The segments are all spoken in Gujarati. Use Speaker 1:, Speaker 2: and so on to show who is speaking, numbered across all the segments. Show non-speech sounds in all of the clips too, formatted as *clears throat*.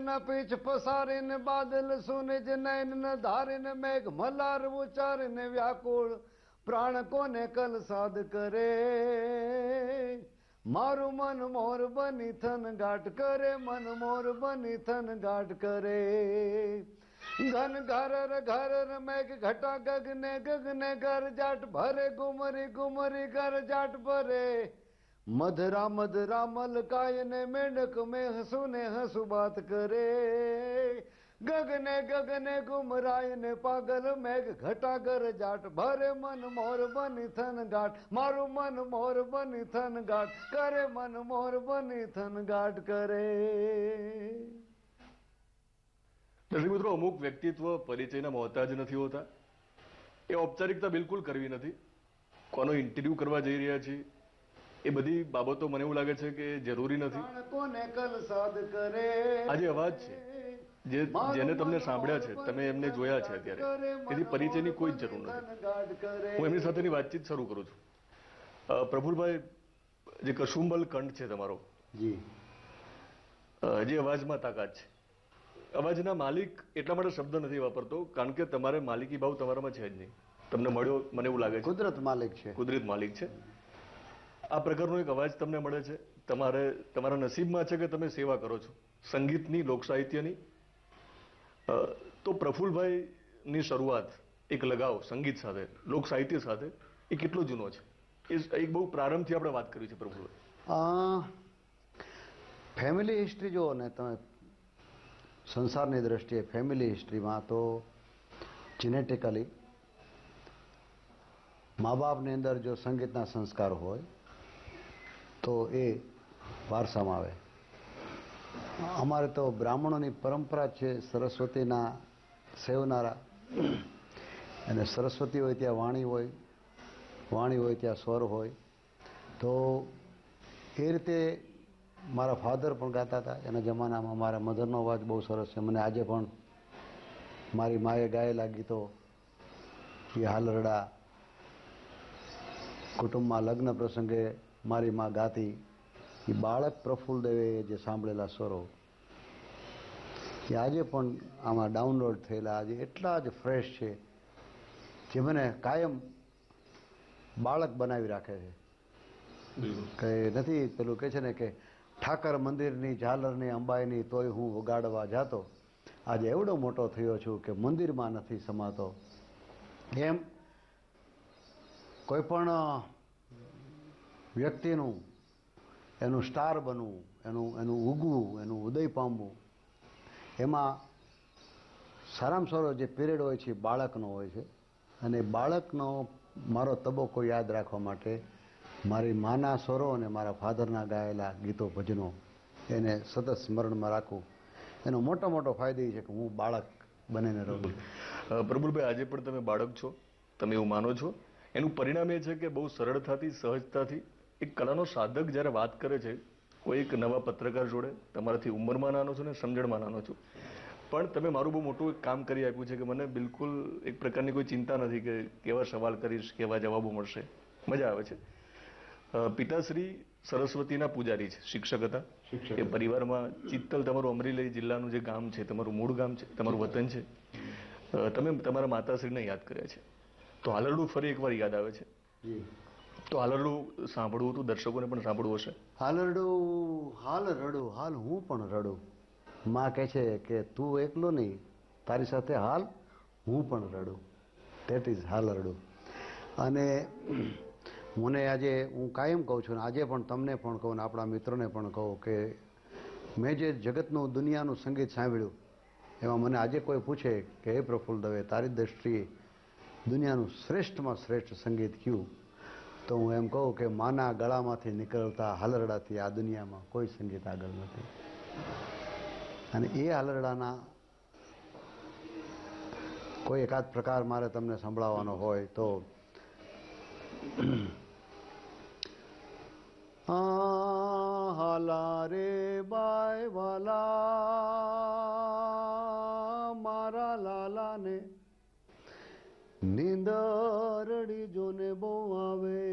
Speaker 1: ન પીછ પસારીને બાદલ સુનિજ નયન ન ધારીને મેઘ મલાર ઉચારીને વ્યાકુળ પ્રાણ કોને કલ સાદ કરે મારું મન મોર બની થન ગાટ કરે મન મોર બની થન ગાટ કરે ઘન ઘર ઘર મેઘ ઘટા ગગને ગગને ઘર જાટ ભરે ગુમરી ગુમરી ઘર જાટ ભરે મધરા મધરા મલકાય ને મેંડક મેં હસુ ને હસુ બાત કરે. ગગને ગગને ગુમરાય ને પાગલ મેઘ ઘટાગર જાટ. ભરે મન મોર બની થન ગાટ. મારું મન મોર બની થન ગાટ. કરે મન મોર બની થન ગાટ કરે.
Speaker 2: દર્શક મિત્રો, અમુક વ્યક્તિત્વ પરિચયના મોહતાજ નથી હોતા. એ ઔપચારિકતા બિલકુલ કરવી નથી. કોનો ઇન્ટરવ્યુ કરવા જઈ રહ્યા છીએ? એ બધી બાબતો મને એવું લાગે છે કે જરૂરી નથી.
Speaker 1: પ્રાણ કોને કલ સાદ કરે?
Speaker 2: આ જે અવાજ છે જે જેને તમને સાંભળ્યા છે તમે એમને જોયા છે અત્યારે. એની પરિચયની કોઈ જ જરૂર નથી. હું એમની સાથેની વાતચીત શરૂ કરું છું. પ્રફુલભાઈ જે કશુંબલ કંઠ છે તમારો
Speaker 1: જી.
Speaker 2: જે અવાજમાં તાકાત છે. અવાજના માલિક એટલા માટે શબ્દ નથી વાપરતો કારણ કે તમારે માલિકી ભાવ તમારામાં છે જ નહીં. તમને મળ્યો મને એવું લાગે છે.
Speaker 1: કુદરત માલિક છે.
Speaker 2: કુદરત માલિક છે. આ પ્રકારનો એક અવાજ તમને મળે છે. તમારે, તમારા નસીબમાં છે કે તમે સેવા કરો છો. સંગીતની, લોક સાહિત્યની. તો પ્રફુલભાઈની શરૂઆત એક લગાવ, સંગીત સાથે, લોક સાહિત્ય સાથે, એ કેટલો જૂનો છે? એ એક બહુ પ્રારંભથી આપણે વાત કરી છે પ્રફુલભાઈ.
Speaker 1: ફેમિલી હિસ્ટ્રી જુઓ ને તમે. સંસારની દ્રષ્ટિએ ફેમિલી હિસ્ટ્રીમાં તો જીનેટિકલી મા બાપની અંદર જો સંગીતના સંસ્કાર હોય તો એ વારસામાં આવે. અમારે તો બ્રાહ્મણોની પરંપરા છે સરસ્વતીના સેવનારા. અને સરસ્વતી હોય ત્યાં વાણી હોય વાણી હોય ત્યાં સ્વર હોય. તો એ રીતે મારા ફાધર પણ ગાતા હતા. એના જમાનામાં મારા મધરનો અવાજ બહુ સરસ છે. મને આજે પણ મારી માએ ગાયેલા ગીતો એ હાલરડા કુટુંબમાં લગ્ન પ્રસંગે મારી મા ગાતી એ બાળક પ્રફુલ્લ દેવે જે સાંભળેલા સ્વરો એ આજે પણ આમાં ડાઉનલોડ થયેલા આજે એટલા જ ફ્રેશ છે જે મને કાયમ બાળક બનાવી રાખે છે. કે નથી પેલું કે છે ને કે ઠાકર મંદિરની ઝાલરની અંબાઈની તોય હું વગાડવા જાતો. આજે એવડો મોટો થયો છું કે મંદિરમાં નથી સમાતો. એમ કોઈ પણ વ્યક્તિનું, એનું સ્ટાર બનવું, એનું એનું ઉગવું, એનું ઉદય પામવું. એમાં સારામાં સારો જે પીરિયડ હોય છે બાળકનો હોય છે. અને બાળકનો મારો તબક્કો યાદ રાખવા માટે મારી માના સ્વરો અને મારા ફાધરના ગાયેલા ગીતો, ભજનો એને સતત સ્મરણમાં રાખવું એનો મોટો મોટો ફાયદો એ છે કે હું બાળક બનીને રહું
Speaker 2: પ્રભુભાઈ આજે પણ તમે બાળક છો? તમે એવું માનો છો? એનું પરિણામ એ છે કે બહુ સરળતાથી, સહજતાથી એક કલાનો સાધક જ્યારે વાત કરે છે કોઈ એક નવા પત્રકાર જોડે તમારાથી ઉંમરમાં નાનો છું ને સમજણમાં નાનો છું. પણ તમે મારું બહુ મોટું એક કામ કરી આપ્યું છે કે મને બિલકુલ એક પ્રકારની કોઈ ચિંતા નથી કે કેવા સવાલ કરીશ કેવા જવાબો મળશે. મજા આવે છે. પિતાશ્રી સરસ્વતીના પૂજારી છે શિક્ષક હતા. એ પરિવારમાં ચિત્તલ તમારું અમરેલી જિલ્લાનું જે ગામ છે તમારું મૂળ ગામ છે તમારું વતન છે. તમે તમારા માતાશ્રીને યાદ કર્યા છે. તો હાલરડું ફરી એકવાર યાદ આવે છે. તો હાલરડું સાંભળવું હતું? દર્શકોને પણ સાંભળવું હશે?
Speaker 1: હાલ રડું હાલ રડું, હાલ હું પણ રડું. માં કહે છે કે, તું એકલો નહીં, તારી સાથે હાલ હું પણ રડું. દેટ ઇઝ હાલ રડું અને મને આજે, હું કાયમ કહું છું ને, આજે પણ તમને પણ કહું ને, આપણા મિત્રોને પણ કહું કે, મેં જે જગતનું, દુનિયાનું સંગીત સાંભળ્યું, એમાં મને આજે કોઈ પૂછે કે, હે પ્રફુલ્લ દવે, તારી દ્રષ્ટિએ દુનિયાનું શ્રેષ્ઠમાં શ્રેષ્ઠ સંગીત કયું? તો હું એમ કહું કે માના ગળામાંથી નીકળતા હાલરડાથી આ દુનિયામાં કોઈ સંગીત આગળ નથી. અને એ હાલરડાના કોઈ એકાદ પ્રકાર મારે તમને સંભળાવવાનો હોય તો હાલા રે બાય વાલા, મારા લાલાને નીંદરડી જોને બહુ આવે.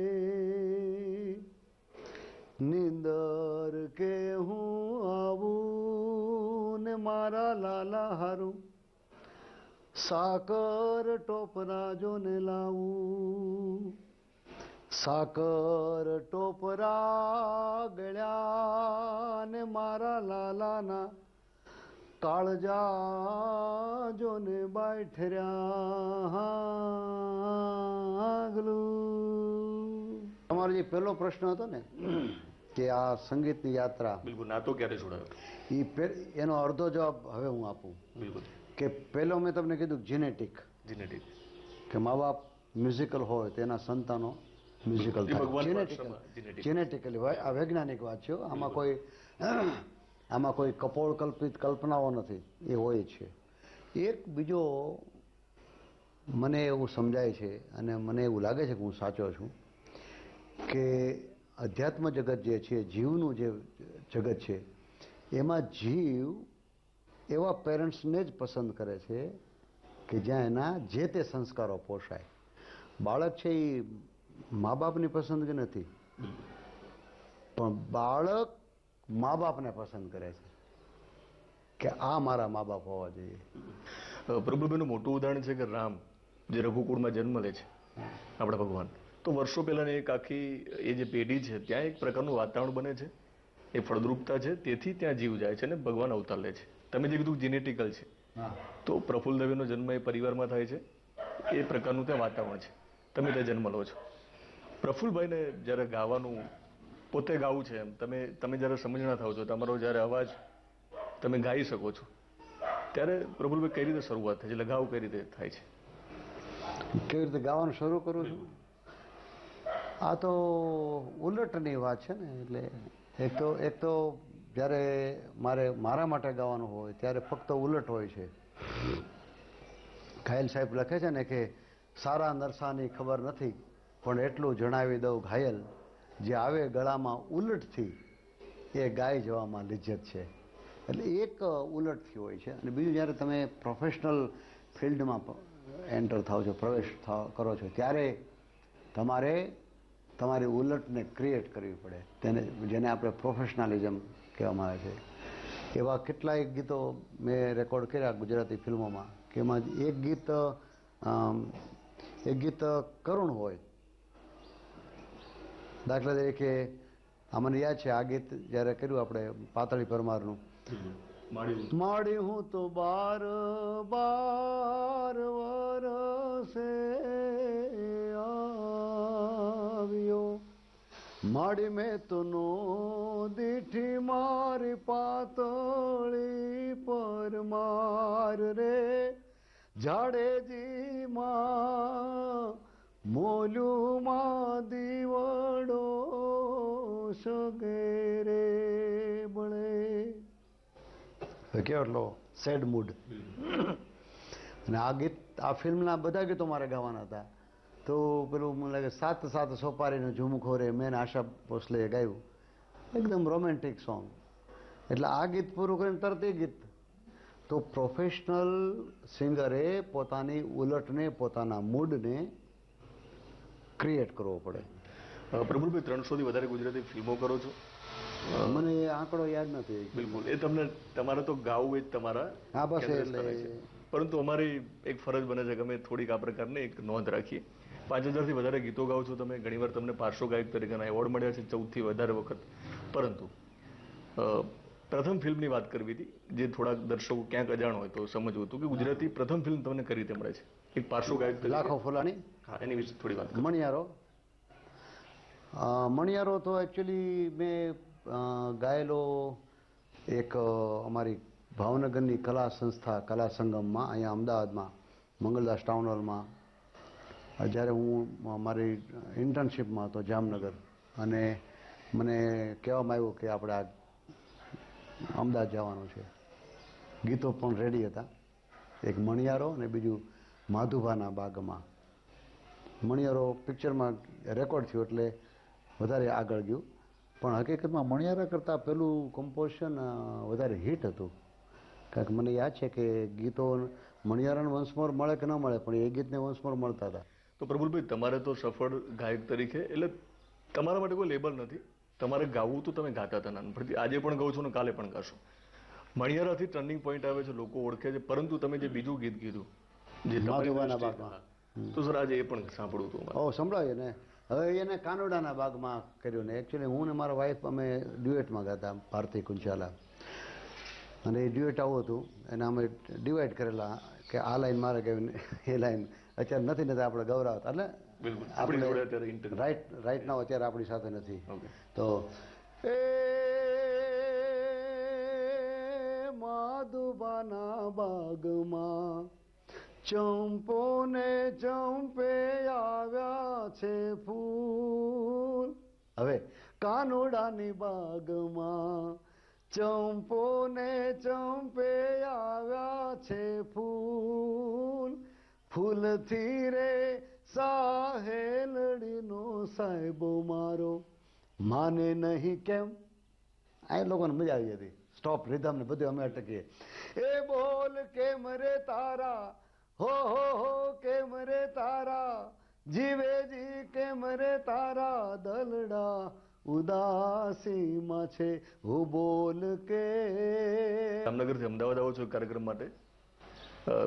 Speaker 1: નીંદર કે હું આવું ને મારા લાલા હારું. સાકર ટોપરા જોને લાવું. સાકર ટોપરા ગળ્યા ને મારા લાલાના કાળજા જોને બાઠર્યા ગલું. તમારો જે પહેલો પ્રશ્ન હતો ને કે આ સંગીતની યાત્રા
Speaker 2: બિલકુલ નાતો ક્યારે જોડાયો
Speaker 1: એ એનો અડધો જવાબ હવે હું આપું.
Speaker 2: બિલકુલ.
Speaker 1: કે પહેલો મેં તમને કીધું જેનેટિક
Speaker 2: જીનેટિક
Speaker 1: કે મા બાપ મ્યુઝિકલ હોય તેના સંતાનો મ્યુઝિકલ જેનેટિકલ આ વૈજ્ઞાનિક વાત છે આમાં કોઈ આમાં કોઈ કપોળ કલ્પિત કલ્પનાઓ નથી. એ હોય છે. એક બીજો મને એવું સમજાય છે અને મને એવું લાગે છે કે હું સાચો છું કે અધ્યાત્મ જગત જે છે, જીવનું જે જગત છે, એમાં જીવ એવા પેરેન્ટ્સને જ પસંદ કરે છે કે જ્યાં એના જે તે સંસ્કારો પોષાય. બાળક છે એ મા બાપની પસંદગી નથી. પણ બાળક મા બાપને પસંદ કરે છે કે આ મારા મા બાપ હોવા જોઈએ.
Speaker 2: અ, પ્રભુભાઈનું મોટું ઉદાહરણ છે કે રામ જે રઘુકુળમાં જન્મ લે છે આપણા ભગવાન. તો વર્ષો પહેલાની એક આખી એ જે પેઢી છે ત્યાં એક પ્રકારનું વાતાવરણ બને છે. એ ફળદ્રુપતા છે તેથી ત્યાં જીવ જાય છે અને ભગવાન અવતાર લે છે. તમે જે કીધું જીનેટિકલ છે તો પ્રફુલ દવેનો જન્મ એ પરિવારમાં થાય છે. એ પ્રકારનું ત્યાં વાતાવરણ છે. તમે ત્યાં જન્મ લો છો. પ્રફુલભાઈને જ્યારે ગાવાનું પોતે ગાવું છે એમ. તમે તમે જ્યારે સમજણા થાવ છો, તમારો જ્યારે અવાજ તમે ગાઈ શકો છો, ત્યારે પ્રફુલ્લભાઈ કઈ રીતે શરૂઆત થાય છે? લગાવ કઈ રીતે થાય છે?
Speaker 1: કેવી રીતે ગાવાનું શરૂ કરું છું? આ તો ઉલટની વાત છે ને, એટલે એક તો એક તો જ્યારે મારે, મારા માટે ગાવાનું હોય, ત્યારે ફક્ત ઉલટ હોય છે. ઘાયલ સાહેબ લખે છે ને કે, સારા નરસાની ખબર નથી, પણ એટલું જણાવી દઉં ઘાયલ. જે આવે ગળામાં ઉલટથી, એ ગાય જવામાં લિજ્જત છે. એટલે એક ઉલટથી હોય છે. અને બીજું જ્યારે તમે પ્રોફેશનલ ફિલ્ડમાં એન્ટર થાવ છો, પ્રવેશ કરો છો, ત્યારે તમારે, તમારી ઉલટને ક્રિએટ કરવી પડે. તેને, જેને આપણે પ્રોફેશનલિઝમ કહેવામાં આવે છે. એવા કેટલાય ગીતો મેં રેકોર્ડ કર્યા ગુજરાતી ફિલ્મોમાં, કે એમાં એક ગીત એક ગીત કરુણ હોય દાખલા તરીકે આ યાદ છે આ ગીત જ્યારે કર્યું આપણે પાતળી પરમારનું. માડી હું તો બાર બાર વરસે આવ્યો. માડી મેં તો નો દીઠી મારી પાતળી પરમાર રે. જાડેજી માં મોલું માં દીવડો સગેરે બળે. એટલો સેડ મૂડ અને આ ગીત, આ ફિલ્મના બધા ગીતો મારે ગાવાના હતા. તો પેલું મને લાગે સાત સાત સોપારીનું ઝુમખો રે મેન આશા ભોસલેએ ગાયું. એકદમ રોમેન્ટિક સોંગ એટલે આ ગીત પૂરું કરીને તરત એ ગીત. તો પ્રોફેશનલ સિંગરે પોતાની ઉલટને, પોતાના મૂડને ક્રિએટ કરવો પડે.
Speaker 2: પ્રભુભાઈ ત્રણસોથી ત્રણસો વધારે ગુજરાતી ફિલ્મો કરો છો.
Speaker 1: મને એ આંકડો યાદ નથી.
Speaker 2: બિલકુલ. એ તમને તમારે તો ગાવું એ જ તમારા
Speaker 1: હા બસ એટલે
Speaker 2: પરંતુ અમારી એક ફરજ બને છે કે અમે થોડીક આ પ્રકારની એક નોંધ રાખીએ. પાંચ હજારથી વધારે ગીતો ગાઓ છો તમે. ઘણીવાર તમને પાર્શ્વ ગાયક તરીકેના એવોર્ડ મળ્યા છે ચૌદથી વધારે વખત. પરંતુ પ્રથમ ફિલ્મની વાત કરવી હતી જે થોડાક દર્શકો ક્યાંક અજાણ હોય તો સમજવું હતું કે ગુજરાતી પ્રથમ ફિલ્મ તમને કઈ રીતે મળે છે? એક પાર્શ્વ ગાયક
Speaker 1: લાખો ફોલાની.
Speaker 2: હા એની વિશે થોડી વાત
Speaker 1: મણિયારો. મણિયારો તો એકચ્યુઅલી મેં ગાયેલો એક અમારી ભાવનગરની કલા સંસ્થા કલા સંગમમાં અહીંયા અમદાવાદમાં મંગલદાસ ટાઉન હોલમાં જ્યારે હું મારી ઇન્ટર્નશીપમાં હતો જામનગર અને મને કહેવામાં આવ્યું કે આપણે આ અમદાવાદ જવાનું છે. ગીતો પણ રેડી હતા. એક મણિયારો અને બીજું માધુભાના બાગમાં. મણિયારો પિક્ચરમાં રેકોર્ડ થયું એટલે વધારે આગળ ગયું. પણ હકીકતમાં મણિયારા કરતાં પેલું કમ્પોઝિશન વધારે હિટ હતું. કારણ કે મને યાદ છે કે ગીતો મણિયારાને વંશમોર મળે કે ન મળે, પણ એ ગીતને વંશમોર મળતા હતા.
Speaker 2: તો પ્રભુલભાઈ તમારે તો સફળ ગાયક તરીકે, એટલે તમારા માટે કોઈ લેબલ નથી? તમારે ગાવું તો તમે ગાતા હતા નાનપણથી આજે પણ ગાઉં છો ને કાલે પણ ગાશો. મણિયારાથી ટર્નિંગ પોઈન્ટ આવે છે લોકો ઓળખે છે પરંતુ તમે જે બીજું ગીત કીધું જે
Speaker 1: બાગમાં.
Speaker 2: તો સર આજે એ પણ સાંભળવું હતું
Speaker 1: ઓ સંભળાય ને હવે એને કાનોડાના બાગમાં કર્યું ને. એકચ્યુઅલી હું ને મારા વાઈફ અમે ડ્યુએટમાં ગાતા ભારતી કુંચાલા. અને એ ડ્યુએટ આવું હતું એને અમે ડિવાઈડ કરેલા કે આ લાઈન મારે કહેવી એ લાઈન અત્યારે નથી નથી આપણે ગૌરાવતા એટલે
Speaker 2: બિલકુલ. આપણી જોડે અત્યારે ઇન્ટર
Speaker 1: રાઈટ રાઈટ નાવ અત્યારે આપણી સાથે નથી. તો એ માધુબાના બાગમાં ચંપો ને ચંપે આવ્યા છે ફૂલ. હવે કાનોડાની બાગમાં ચંપો ને ચંપે આવ્યા છે ફૂલ. ફૂલથી રે સાહેલડીનો સાહેબો મારો. માને નહીં કેમ? આ લોકોને મજા આવી હતી. સ્ટોપ રિધમ ને બધું અમે અટકીએ. એ બોલ કેમ રે તારા? હો હો હો, કેમ રે તારા? જીવે જી કેમ રે તારા? દલડા ઉદાસીમાં છે. હું બોલ કે
Speaker 2: જામનગરથી અમદાવાદ આવો છો કાર્યક્રમ માટે.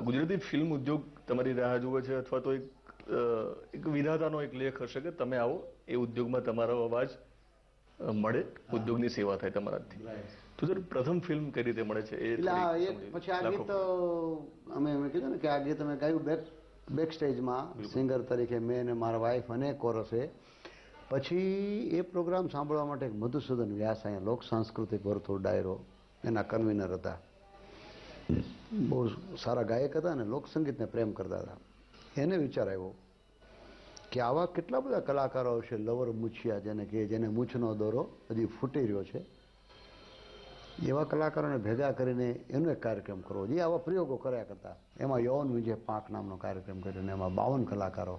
Speaker 2: ગુજરાતી ફિલ્મ ઉદ્યોગ તમારી રાહ જુએ છે અથવા તો એક એક વિધાતાનો એક લેખ હશે કે તમે આવો એ ઉદ્યોગમાં તમારો અવાજ મળે ઉદ્યોગની સેવા થાય તમારાથી. તો સર પ્રથમ ફિલ્મ કઈ રીતે મળે છે? એ
Speaker 1: પછી આ ગીત અમે એમ કીધું ને કે આ ગીત અમે ગાયું બેક બેક સ્ટેજમાં સિંગર તરીકે મેં અને મારા વાઈફ અને કોરસે પછી એ પ્રોગ્રામ સાંભળવા માટે એક મધુસૂદન વ્યાસ અહીંયા લોક સાંસ્કૃતિક વર્તુળ ડાયરો એના કન્વીનર હતા. બહુ સારા ગાયક હતા અને લોકસંગીતને પ્રેમ કરતા હતા. એને વિચાર આવ્યો કે આવા કેટલા બધા કલાકારો છે, લવર મૂછિયા જેને કે જેને મૂછનો દોરો હજી ફૂટી રહ્યો છે. એવા કલાકારોને ભેગા કરીને એનો એક કાર્યક્રમ કરવો જે આવા પ્રયોગો કર્યા કરતા. એમાં યૌન વિજય પાંખ નામનો કાર્યક્રમ કર્યો અને એમાં બાવન કલાકારો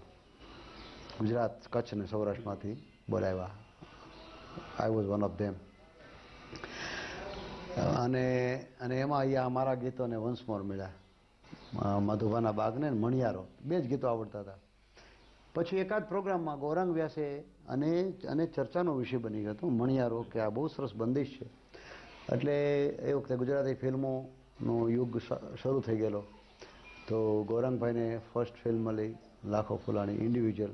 Speaker 1: ગુજરાત કચ્છ અને સૌરાષ્ટ્રમાંથી બોલાવ્યા. I was one of them અને અને એમાં અહીંયા અમારા ગીતોને વંશમોર મળ્યા. અ, મધુબાના બાગને મણિયારો. બે જ ગીતો આવડતા હતા. પછી એકાદ પ્રોગ્રામમાં ગૌરાંગ વ્યાસે અને અને ચર્ચાનો વિષય બની ગયો હતો મણિયારો કે આ બહુ સરસ બંદિશ છે. એટલે એ વખતે ગુજરાતી ફિલ્મોનો યુગ શરૂ થઈ ગયેલો. તો ગૌરાંગભાઈને ફર્સ્ટ ફિલ્મ મળી લાખો ફુલાણી ઇન્ડિવિજ્યુઅલ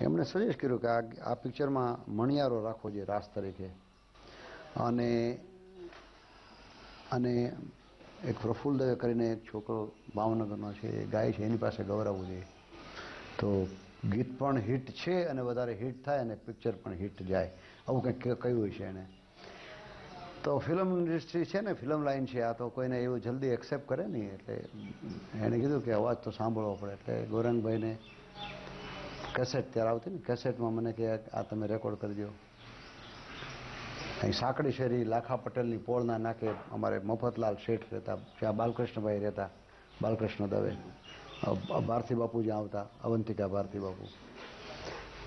Speaker 1: એમણે સજેસ્ટ કર્યું કે આ આ પિક્ચરમાં મણિયારો રાખવો જોઈએ રાસ તરીકે. અને અને એક પ્રફુલ્લ કરીને એક છોકરો ભાવનગરનો છે, એ ગાય છે, એની પાસે ગૌરવવું જોઈએ. તો ગીત પણ હિટ છે અને વધારે હિટ થાય અને પિક્ચર પણ હિટ જાય. આવું કંઈક કહ્યું છે એણે તો ફિલ્મ ઇન્ડસ્ટ્રી છે ને ફિલ્મ લાઈન છે, આ તો કોઈને એવું જલ્દી એક્સેપ્ટ કરે નહીં, એટલે એણે કીધું કે અવાજ તો સાંભળવો પડે, એટલે ગૌરંગભાઈને કેસેટ ત્યારે આવતી ને કેસેટમાં મને કે આ તમે રેકોર્ડ કરી દો અહીં સાંકડી શેરી, લાખા પટેલની પોળના નાકે અમારે મફતલાલ શેઠ રહેતા ત્યાં બાલકૃષ્ણભાઈ રહેતા, બાલકૃષ્ણ દવે. ભારતી બાપુ જ્યાં આવતા, અવંતિકા ભારતી બાપુ.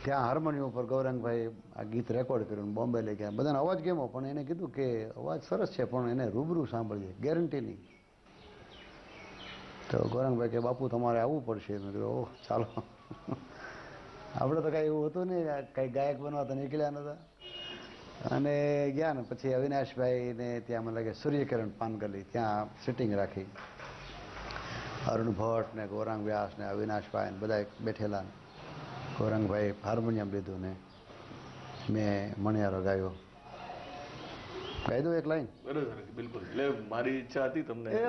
Speaker 1: ત્યાં હાર્મોનિયમ ઉપર ગૌરંગભાઈ આ ગીત રેકોર્ડ કર્યું બોમ્બે લઈ ગયા. બધાને અવાજ ગેમો પણ એને કીધું કે અવાજ સરસ છે, પણ એને રૂબરૂ સાંભળીએ, ગેરંટી નહીં. તો ગૌરંગભાઈ કે, બાપુ, તમારે આવવું પડશે. મેં કીધું, ઓહ, ચાલો. *laughs* આપણે તો કાંઈ એવું હતું નહીં કાંઈ ગાયક બનવા તો નીકળ્યા નતા. અને ગયા ને પછી અવિનાશભાઈને ત્યાં મને લાગે સૂર્યકિરણ પાનગલી ત્યાં સિટિંગ રાખી. અરુણ ભટ્ટ ને ગૌરાંગ વ્યાસ ને અવિનાશભાઈ ને બધા બેઠેલા ગૌરંગભાઈ હાર્મોનિયમ લીધું ને. મેં મણિયારો ગાયો ગાઈ દઉં એક લાઈન?
Speaker 2: બરાબર બિલકુલ. એટલે મારી ઈચ્છા હતી તમને.
Speaker 1: એ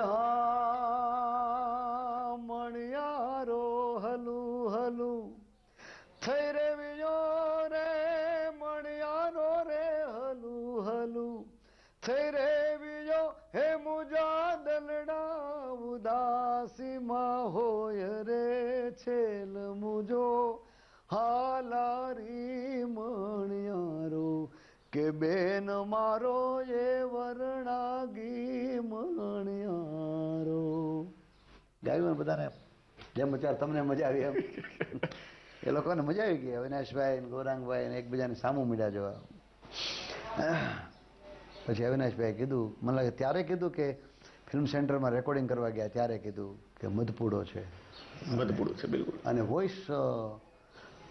Speaker 1: ઉદાસીમાં હોય રે છેલ મુજો, હાલારી મણિયારો, કે બેન મારો એ વરણાગી મણિયારો. ગાયું બધાને જેમ અત્યારે તમને મજા આવી એમ? એ લોકોને મજા આવી ગઈ. અવિનાશભાઈ ગૌરાંગભાઈ એકબીજાને સામું મીડા જોવા. પછી અવિનાશભાઈ કીધું, મને લાગે ત્યારે કીધું કે ફિલ્મ સેન્ટરમાં રેકોર્ડિંગ કરવા ગયા ત્યારે કીધું કે મધપૂડો છે.
Speaker 2: મધપૂડો છે બિલકુલ.
Speaker 1: અને વોઇસ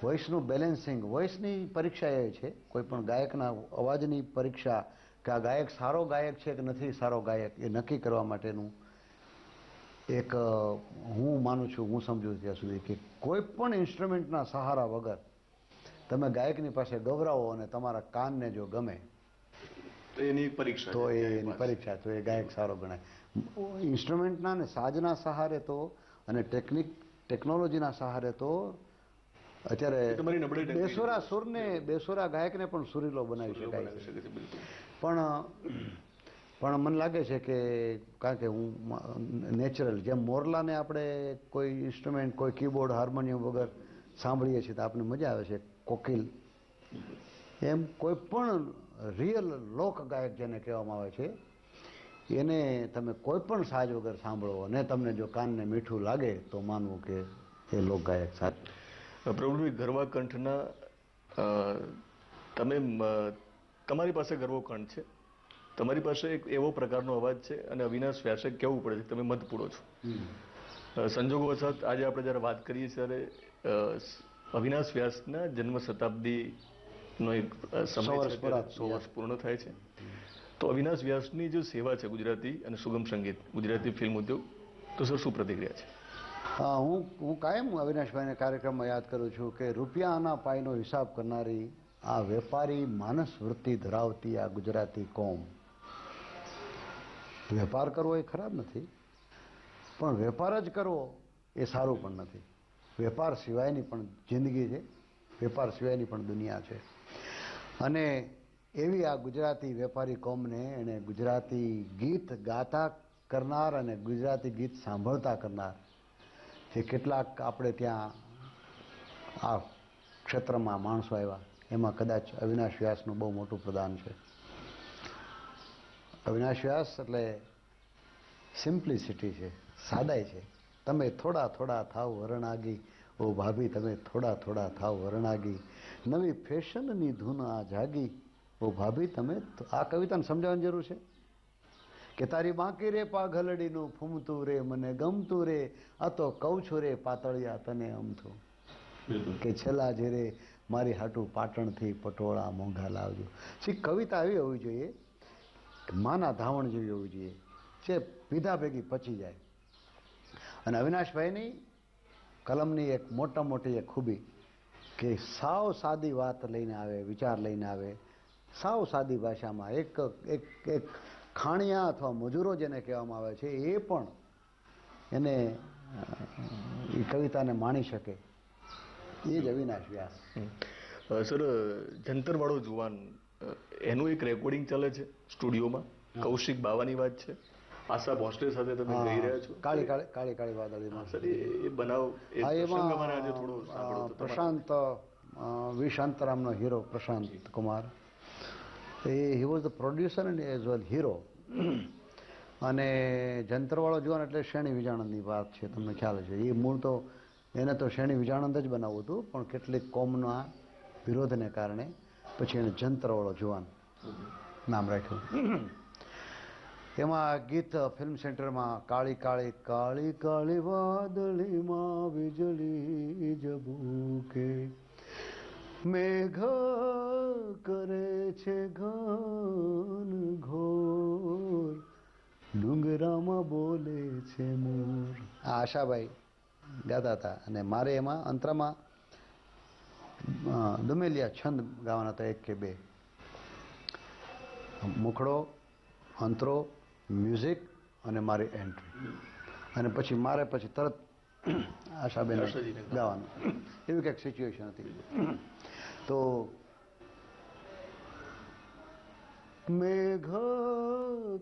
Speaker 1: વોઇસનું બેલેન્સિંગ વોઇસની પરીક્ષા એ છે કોઈ પણ ગાયકના અવાજની પરીક્ષા કે આ ગાયક સારો ગાયક છે કે નથી સારો ગાયક એ નક્કી કરવા માટેનું એક હું માનું છું હું સમજુ ત્યાં સુધી કે કોઈ પણ ઇન્સ્ટ્રુમેન્ટના સહારા વગર તમે ગાયકની પાસે ગવરાવો અને તમારા કાનને જો ગમે
Speaker 2: તો એની પરીક્ષા
Speaker 1: તો એની પરીક્ષા તો એ ગાયક સારો ગણાય. ઇન્સ્ટ્રુમેન્ટના ને સાજના સહારે તો અને ટેકનિક ટેકનોલોજીના સહારે તો અત્યારે બેસોરા સુરને બેસોરા ગાયકને પણ સુરીલો બનાવી શકાય પણ પણ મને લાગે છે કે કારણ કે હું નેચરલ જેમ મોરલાને આપણે કોઈ ઇન્સ્ટ્રુમેન્ટ કોઈ કીબોર્ડ હાર્મોનિયમ વગર સાંભળીએ છીએ તો આપણને મજા આવે છે કોકિલ. એમ કોઈ પણ રિયલ લોક ગાયક જેને કહેવામાં આવે છે એને તમે કોઈ પણ સાજ વગર સાંભળો અને તમને જો કાનને મીઠું લાગે તો માનવું કે એ લોકગાયક સાચું
Speaker 2: પ્રભુભાઈ ગરવા કંઠના તમે તમારી પાસે ગરવો કંઠ છે? તમારી પાસે એક એવો પ્રકારનો અવાજ છે? અને અવિનાશ વ્યાસે કહેવું પડે છે? તમે મત પૂરો છો. સંજોગો વસાત આજે આપણે જ્યારે વાત કરીએ ત્યારે અવિનાશ વ્યાસના જન્મ શતાબ્દીનો એક સમય
Speaker 1: સો વર્ષ
Speaker 2: પૂર્ણ થાય છે. તો અવિનાશ વ્યાસની જે સેવા છે ગુજરાતી અને સુગમ સંગીત, ગુજરાતી ફિલ્મ ઉદ્યોગ, તો સર શું પ્રતિક્રિયા છે?
Speaker 1: હા, હું હું કાયમ અવિનાશભાઈને કાર્યક્રમમાં યાદ કરું છું કે રૂપિયાના પાયનો હિસાબ કરનારી આ વેપારી માનસ વૃત્તિ ધરાવતી આ ગુજરાતી કોમ. વેપાર કરવો એ ખરાબ નથી, પણ વેપાર જ કરવો એ સારું પણ નથી. વેપાર સિવાયની પણ જિંદગી છે, વેપાર સિવાયની પણ દુનિયા છે. અને એવી આ ગુજરાતી વેપારી કોમને એણે ગુજરાતી ગીત ગાતા કરનાર અને ગુજરાતી ગીત સાંભળતા કરનાર, જે કેટલાક આપણે ત્યાં આ ક્ષેત્રમાં માણસો આવ્યા, એમાં કદાચ અવિનાશ વ્યાસનું બહુ મોટું પ્રદાન છે. અવિનાશ વ્યાસ એટલે સિમ્પ્લિસિટી છે, સાદાઈ છે. તમે થોડા થોડા થાવ વરણાગી, ઓ ભાભી, તમે થોડા થોડા થાવ વરણાગી. નવી ફેશનની ધૂન આ જાગી ઓ ભાભી તમે આ કવિતાને સમજાવવાની જરૂર છે? કે તારી બાકી રે પાઘલડીનું ફૂમતું રે મને ગમતું રે આ તો કહું છું રે પાતળિયા તને અમથું. કે છેલ્લા જે રે મારી હાટું પાટણથી પટોળા મોંઘા લાવજો. શી કવિતા એવી હોવી જોઈએ? કે માના ધાવણ જેવી હોવી જોઈએ જે પીધા ભેગી પચી જાય. અને અવિનાશભાઈની કલમની એક મોટા મોટી એક ખૂબી કે સાવ સાદી વાત લઈને આવે વિચાર લઈને આવે સાવ સાદી ભાષામાં એક એક એક ખાણિયા અથવા મજૂરો જેને કહેવામાં આવે છે એ પણ એને એ કવિતાને માણી શકે. એ જ અવિનાશ વ્યાસ.
Speaker 2: સર જંતરવાળો જુવાન એનું એક રેકોર્ડિંગ ચાલે છે સ્ટુડિયોમાં. કૌશિક બાવાની વાત છે. આશા ભોસલે સાથે તમે ગઈ રહ્યા છો.
Speaker 1: કાળી કાળી કાળી કાળી વાદળીમાં
Speaker 2: સર એ બનાવ એ પ્રસંગ મને આજે થોડો
Speaker 1: એમાં Prashant વિશાંતરામનો hero Prashant Kumar. He was the producer and as well hero અને જંતરવાળો જુવાન એટલે શ્રેણી વિજાણંદની વાત છે, તમને ખ્યાલ છે એ મૂળ તો એને તો શ્રેણી વિજાણંદ જ બનાવવું હતું, પણ કેટલીક કોમના વિરોધને કારણે પછી એને જંતરવાળો જુવાન નામ રાખ્યું. *clears throat* એમાં ગીત ફિલ્મ સેન્ટરમાં કાળી કાળી કાળી કાળી વાદળીમાં વીજળી જબુકે મેઘ કરે છે ઘન ઘોર. ડુંગરામાં બોલે છે મોર. આ આશાભાઈ ગાતા હતા અને મારે એમાં અંતરામાં દુમેલિયા છંદ ગાવાના હતા એક કે બે. મુખડો અંતરો મ્યુઝિક અને મારી એન્ટ્રી. અને પછી મારે પછી તરત આશાબેન ગાવાનું. એવી કંઈક સિચ્યુએશન હતી. તો મેઘ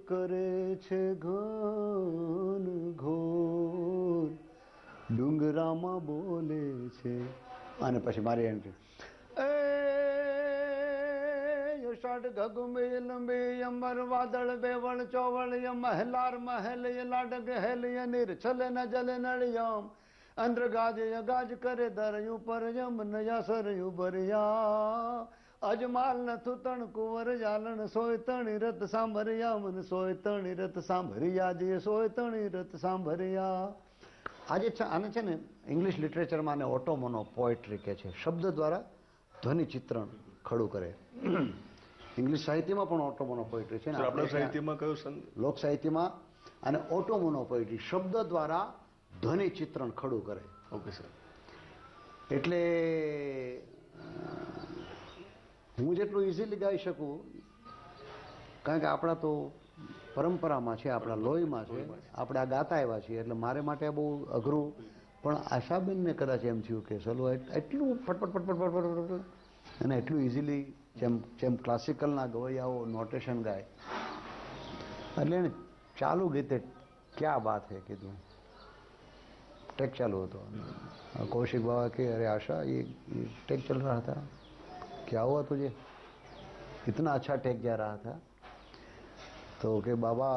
Speaker 1: કરે છે ઘન ઘોર ડુંગરામાં બોલે છે અને પછી મારી એન્ટ્રી ષટ ગગ ગગમે લંબે અમર વાદળ બેવળ ચોવળ મહેલાર મહેલ લાડ ગહેલ નિર્છલ ન જલ નળિયમ અંદ્ર ગાજ કરે દરયું પર જમ નયા સરયું ભર્યા અજમાલ ન થુતણ કુંવર જાલણ સોય તણી રત સાંભર્યા મન સોય તણી રત સાંભર્યા જે સોય તણી રત સાંભર્યા આજે આને છે ને ઇંગ્લિશ લિટરેચરમાં આને ઓટોમોનો પોએટ્રી કહે છે શબ્દ દ્વારા ધ્વનિ ચિત્રણ ખડું કરે ઇંગ્લિશ સાહિત્યમાં પણ ઓટોમોનો પોએટ્રી છે
Speaker 2: આપણા સાહિત્યમાં કયો
Speaker 1: લોક સાહિત્યમાં અને ઓટોમોનો પોએટ્રી શબ્દ દ્વારા ધ્વનિ ચિત્રણ ખડું કરે.
Speaker 2: ઓકે સર
Speaker 1: એટલે હું જેટલું ઇઝીલી ગાઈ શકું કારણ કે આપણા તો પરંપરામાં છે આપણા લોહીમાં છે આપણે આ ગાતા આવ્યા છીએ એટલે મારે માટે બહુ અઘરું. પણ આશાબેનને કદાચ એમ થયું કે ચલો એટલું ફટફટ ફટફટ ફટફટ ફટફટ અને એટલું ઇઝીલી જેમ જેમ ક્લાસિકલના ગવૈયાઓ નોટેશન ગાય. એટલે ચાલુ ગીતે ક્યાં વાત હે કીધું? टेक चालू होता कौशिक बाबा के अरे आशा ये, ये टेक चल रहा था क्या हुआ तुझे इतना अच्छा टेक जा रहा था तो कि बाबा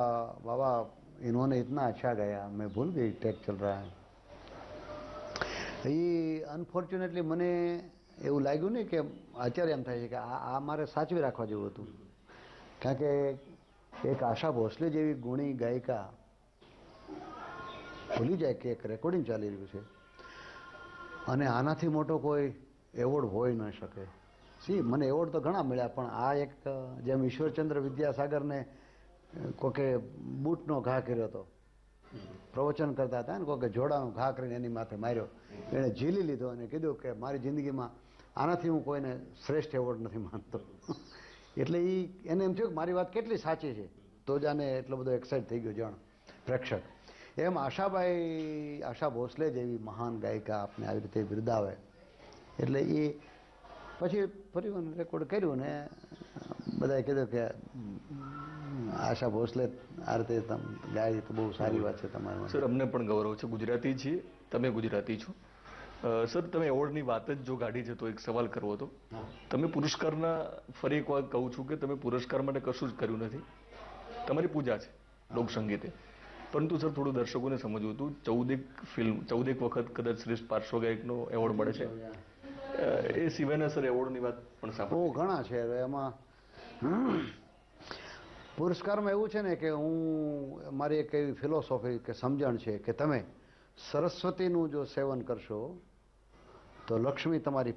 Speaker 1: बाबा इन्होंने इतना अच्छा गाया मैं भूल गई टेक चल रहा है એ અનફોર્ચ્યુનેટલી મને એવું લાગ્યું ને કે અત્યારે એમ થાય છે કે આ આ મારે સાચવી રાખવા જેવું હતું કારણ કે એક આશા ભોસલે જેવી ગુણી ગાયિકા ભૂલી જાય કે એક રેકોર્ડિંગ ચાલી રહ્યું છે. અને આનાથી મોટો કોઈ એવોર્ડ હોઈ ન શકે. સી મને એવોર્ડ તો ઘણા મળ્યા, પણ આ એક જેમ ઈશ્વરચંદ્ર વિદ્યાસાગરને કોકે બૂટનો ઘા કર્યો હતો. પ્રવચન કરતા હતા ને કોકે જોડાનો ઘા કરીને એની માથે માર્યો. એણે ઝીલી લીધો અને કીધું કે મારી જિંદગીમાં આનાથી હું કોઈને શ્રેષ્ઠ એવોર્ડ નથી માનતો. એટલે એ એને એમ થયું કે મારી વાત કેટલી સાચી છે. તો જ આને એટલો બધો એક્સાઇટ થઈ ગયો જાણ. પ્રેક્ષક. એમ આશાબાઈ આશા ભોસલે જેવી મહાન ગાયિકા આપને આવી રીતે બિરદાવે. એટલે એ પછી ફરી રેકોર્ડ કર્યું ને બધાએ કીધું કે આશા ભોસલે આ રીતે ગાય તો બહુ સારી વાત છે તમારી
Speaker 2: સર અમને પણ ગૌરવ છે. ગુજરાતી છીએ. તમે ગુજરાતી છો. સર તમે એવોર્ડની વાત જ જો કાઢી છે તો એક સવાલ કરવો હતો. તમે પુરસ્કારના ફરી એક વાર કહું છું કે તમે પુરસ્કાર માટે કશું જ કર્યું નથી. તમારી પૂજા છે લોકસંગીતે. પરંતુ સર, થોડું દર્શકોને સમજવું હતું. ચૌદેક ફિલ્મ ચૌદેક વખત કદાચ શ્રેષ્ઠ પાર્શ્વગાયકનો એવોર્ડ મળે છે. એ સિવાયના સર એવોર્ડની વાત પણ સાંભળો.
Speaker 1: ઘણા છે. એમાં પુરસ્કારમાં એવું છે ને કે હું, મારી એક એવી ફિલોસોફી કે સમજણ છે કે તમે સરસ્વતીનું જો સેવન કરશો, તો લક્ષ્મી તમારી